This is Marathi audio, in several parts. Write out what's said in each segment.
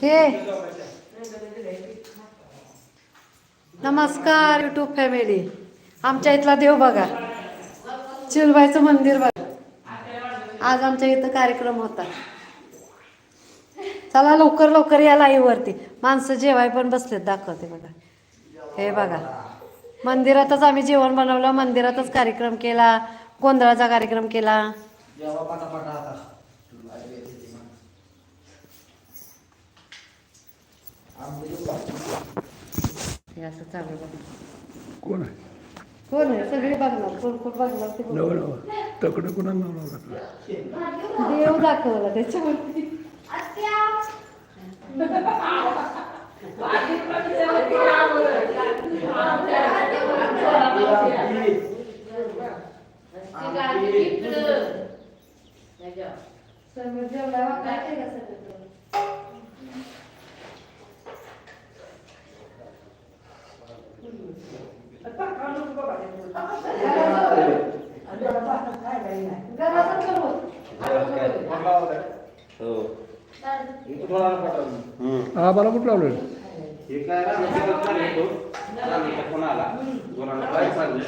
हे. नमस्कार युट्यूब फॅमिली आमच्या इथला देव बघा. चिलबाईचं मंदिर बघा. आज आमच्या इथं कार्यक्रम होता. चला लवकर लवकर या लाईवरती माणसं जेवाय पण बसलेत दाखवते बघा. हे बघा. मंदिरातच आम्ही जेवण बनवलं मंदिरातच कार्यक्रम केला गोंधळाचा कार्यक्रम केला जेव्हा पाटापाटा आता हे असं चालू कोण आहे? कोण आहे? सगळे बघणार कोण कोण बघणार ते बघ. नव नव तकडं कोणा नवरा घातला देव दाखवला त्याच्यावरती काय केलं सगळं? हा मला कुठं लावलं? हे काय फोन आला. चाललं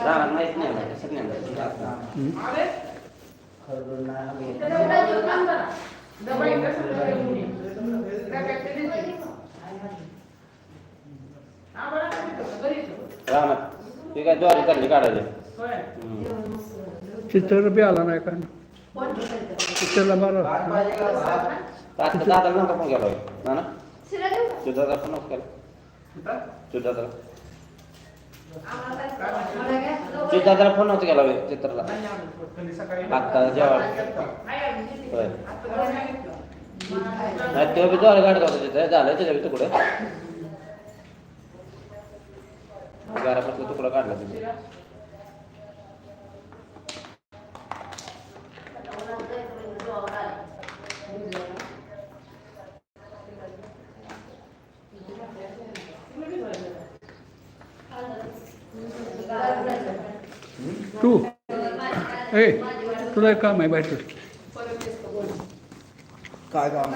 आता. माहीत नाही. मला कसं नाही माहीत. रानात ते काय ज्वारी चालली काढायचे. चित्र बी आला नाही का? चित्रला मला आता दादा नव्हता फोन केला ना ना? तुझा फोन नव्हता केला. तुझा चित्राला फोन नव्हता केला होय, चित्राला आता जेव्हा होय. नाही तेव्हा बी ज्वारी काढत होता तिथे. झालं त्याच्या तुकडं. घरापासून तुकडं काढला तू. ए तुला एक काम आहे बाहेर काय काम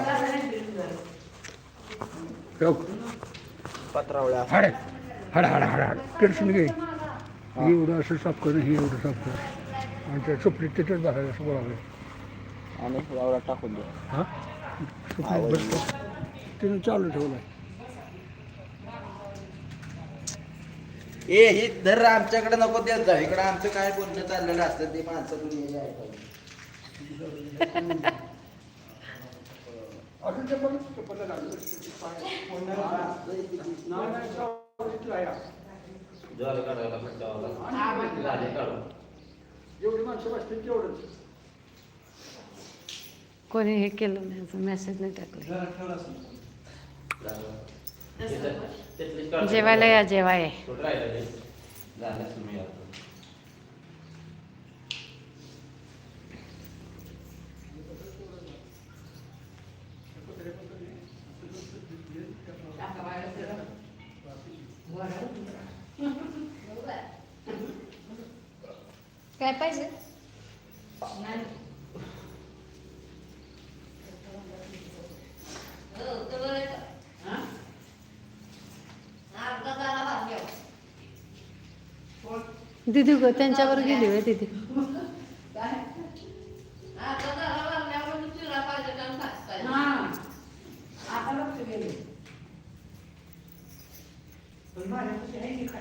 पत्रावळ्या. हाड हाड हाड हाड. टेन्शन घे. हे एवढं असं साफ करणं हे एवढं साफ कर. आणि त्या सुप्रीत तिथेच बसायचं असं बोलावं आणि वावरात टाकून दे. हा? सुप्रीत बसतो. तिने चालू ठेवलं आहे ए हे धर आमच्याकडे नको देत जा इकडे आमचं काय बोलणं चाललेलं असतं ते माणसं दुनिया ज्वारी काढायला फक्त झाले काढून जेवढी माणसं बसतील तेवढंच कोणी हे केलं नाही मेसेज नाही टाकले जेवायला या जेवाय कुठं राहिलं ते? झालं तुम्ही आता. काय पाहिजे? दिदी ग त्यांच्यावर गेली होय दिदी.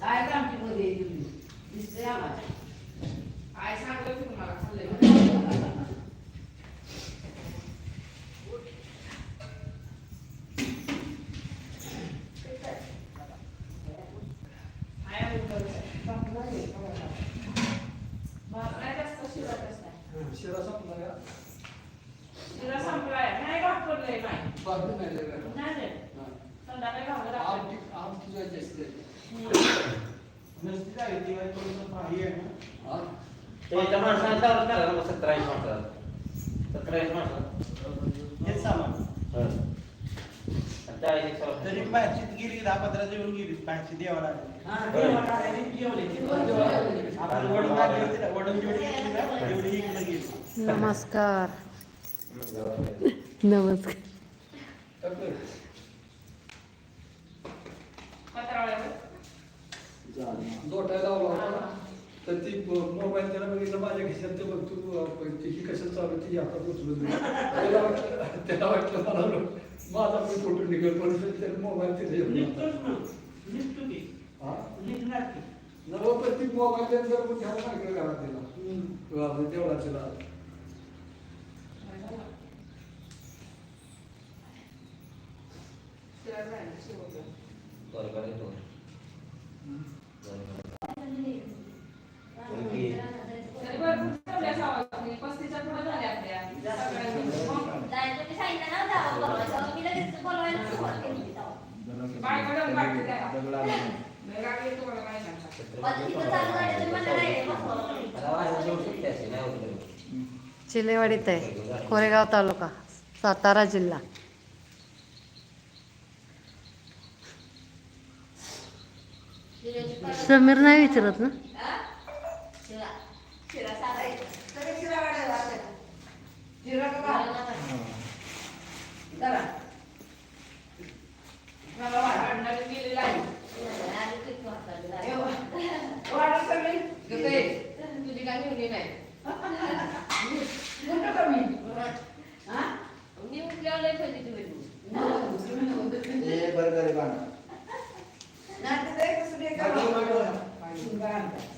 काय काममध्ये दिसते आम्हाला काय सांगतो तुम्हाला खाल्लंय शिरा संपलाय नाही वापरलंय नाही नाही संध्याकाळी भांगर ते एका माणसाला चालत करा ना सत्तर माणसाला सत्तर माणसाला हे सामान तरी पाचशेत गेली दहा पंधरा जेवण गेली पाचशे देवाला आपण वडून घेतली गेली नमस्कार. नमस्कार जोटायला लावला होता. तर ती मोबाईल त्याला बघितलं माझ्या खिशात ते बघ तू तिची कसं चालू ती उचलून दिली. त्याला वाटलं त्याला वाटलं मला माझा पण फोटो निघेल पण त्याने मोबाईल तिथे निघतोच ना. निघतो की. हा. नवं पण ती मोबाईल जर ठेवून सांगितलं घरात तिला. चिलेवाडीत आहे. कोरेगाव तालुका सातारा जिल्हा. समीर नाही विचारत ना? शिरा वाढायला लागले. शिरा का घाल? जरा. मला वाढणारी गेलेली आहे. वाढ सगळी. कसं आहे? तुझी काय निवडी नाही. मोठं कमी. हा? हे बर्गर आहे बाळा. नाही तर ते कसं ते करावं? शिंगा आणतात. जरी बाहेर आहे. पाणी दे आजीला. भरलंय बघा खाण्याचं तरी. चला. अगं वड्या कुठं टाकतोस? पिशवी. आजीला वाढ- आजीला पिशवी पाणी दे. तिथंच आहे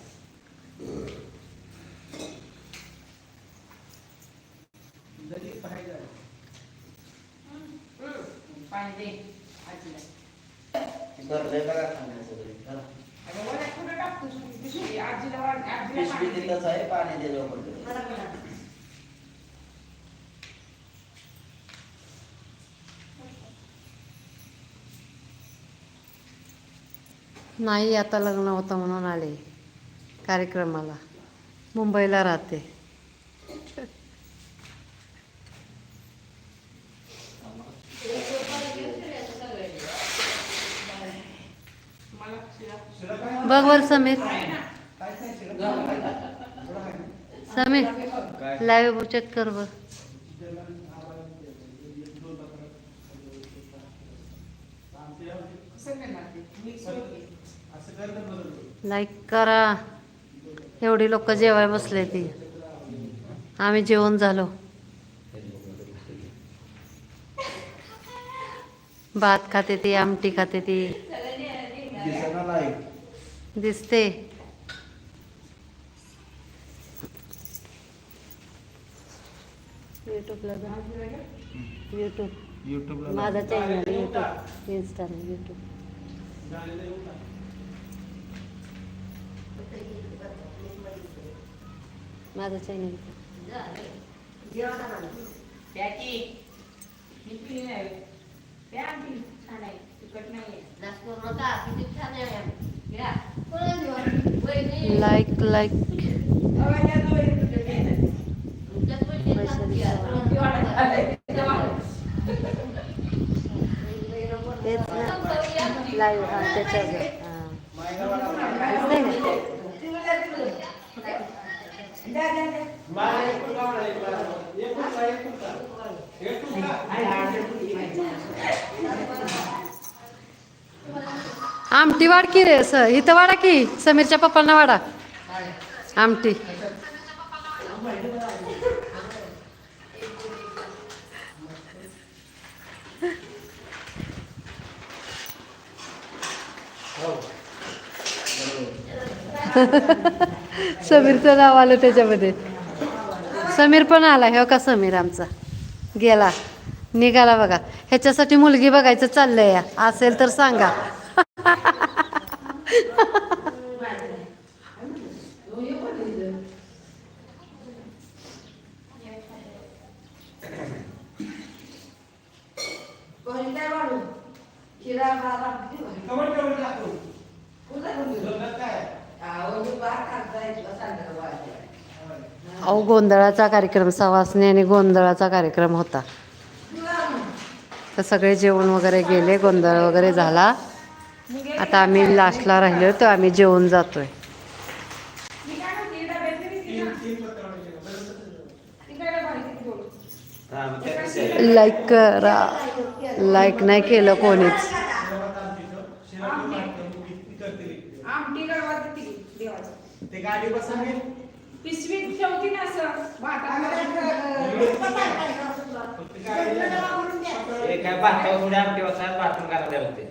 पाणी दिलं. नाही आता लग्न होतं म्हणून आले. कार्यक्रमाला. मुंबईला राहते. बघ वर समीर. समीर लाईव चेक कर बर. लाईक करा. एवढी लोक जेवाय बसले ती. आम्ही जेवण झालो. भात खाते ती आमटी खाते ती. दिसते. युट्यूबला युट्यूब YouTube. ला माझा चॅनल युट्यूब इन्स्टा नाही युट्यूब माझा चॅनल प्या की. ही पिली नाही. प्या आणखी. छान आहे. तिखट नाहीये. लाईक लाईक अगं, या दोघी तुझ्या बहिणी. वैशाली चव्हाण. ती वाटत आलंय. तिच्या मागं. तेच ना लाईव्ह हा त्याच्यावर आमटी वाढ की रे स इथं वाढा की समीरच्या पप्पांना वाढा. आमटी. समीरचं नाव आलं त्याच्यामध्ये. समीर पण आला हे हो का? समीर आमचा. गेला. निघाला बघा. ह्याच्यासाठी मुलगी बघायचं चाललंय. या. असेल तर सांगा कोणी काय वाढू? शिरा भात आमटी वाढू. कमेंट करून टाकू. कुठं कोणी? लग्नात काय? अहो, मी भात खात जायचं, सांगायला वाढायचं. अहो गोंधळाचा कार्यक्रम सवासणी आणि गोंधळाचा कार्यक्रम होता. तर सगळे जेवण वगैरे गेले गोंधळ वगैरे झाला. आता आम्ही लास्टला राहिलो होतो आम्ही जेवून जातोय. तरी लाईक करा. लाईक नाही केलं कोणीच. ती देवाचं. ते गाडी पिशवीत ठेवती ना हे होते.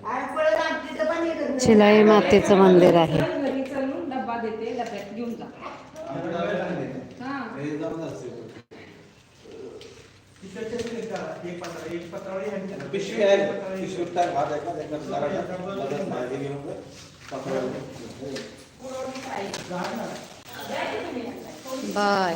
चिलाई मातेचं मंदिर आहे. डब्बा देते डब्यात घेऊन जा. हा. एक पत्र एक पत्रावळी आणि पिशवी आहे भात आहे बाय.